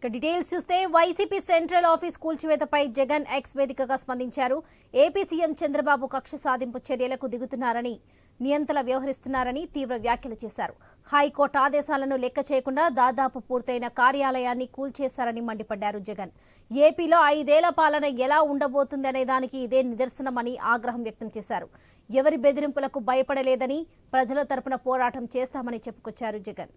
ఇక డీటెయిల్స్ చూస్తే YCP central office కూల్చివేతపై జగన్ ఎక్స్ వేదికగా స్పందించారు. ఏపీ సీఎం చంద్రబాబు కక్ష సాధింపు చర్యలకు దిగుతున్నారని నియంతల వ్యవహరిస్తున్నారని తీవ్ర వ్యాఖ్యలు చేశారు. హైకోర్టు ఆదేశాలను లెక్క చేయకుండా దాదాపు పూర్తయిన కార్యాలయాన్ని కూల్చేశారని మండిపడ్డారు జగన్. ఏపీలో ఐదేళ్ళ పాలన ఎలా ఉండబోతుందనే దానికి ఇదే నిదర్శనమని ఆగ్రహం వ్యక్తం చేశారు. ఎవరి బెదిరింపులకు భయపడలేదని ప్రజల తరపున పోరాటం చేస్తామని చెప్పుకొచ్చారు జగన్.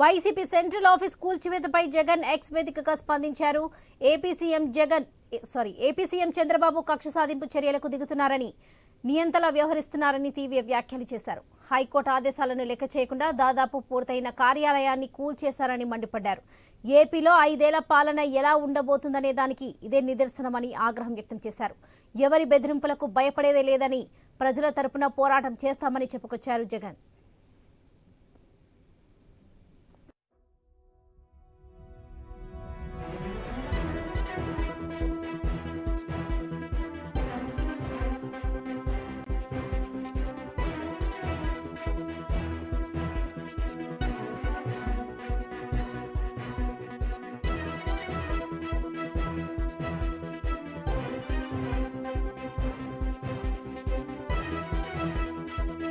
వైసీపీ సెంట్రల్ ఆఫీస్ కూల్చివేతపై జగన్ ఎక్స్ వేదికగా స్పందించారు. AP CM Jagan sorry AP CM Chandrababu కక్ష సాధింపు చర్యలకు దిగుతున్నారని నియంతలా వ్యవహరిస్తున్నారని తీవ్ర వ్యాఖ్యలు చేశారు. హైకోర్టు ఆదేశాలను లెక్క చేయకుండా దాదాపు పూర్తయిన కార్యాలయాన్ని కూల్చేశారని మండిపడ్డారు. ఏపీలో ఐదేళ్ళ పాలన ఎలా ఉండబోతుందనే దానికి ఇదే నిదర్శనమని ఆగ్రహం వ్యక్తం చేశారు. ఎవరి బెదిరింపులకు భయపడేదే లేదని ప్రజల తరపున పోరాటం చేస్తామని చెప్పుకొచ్చారు జగన్.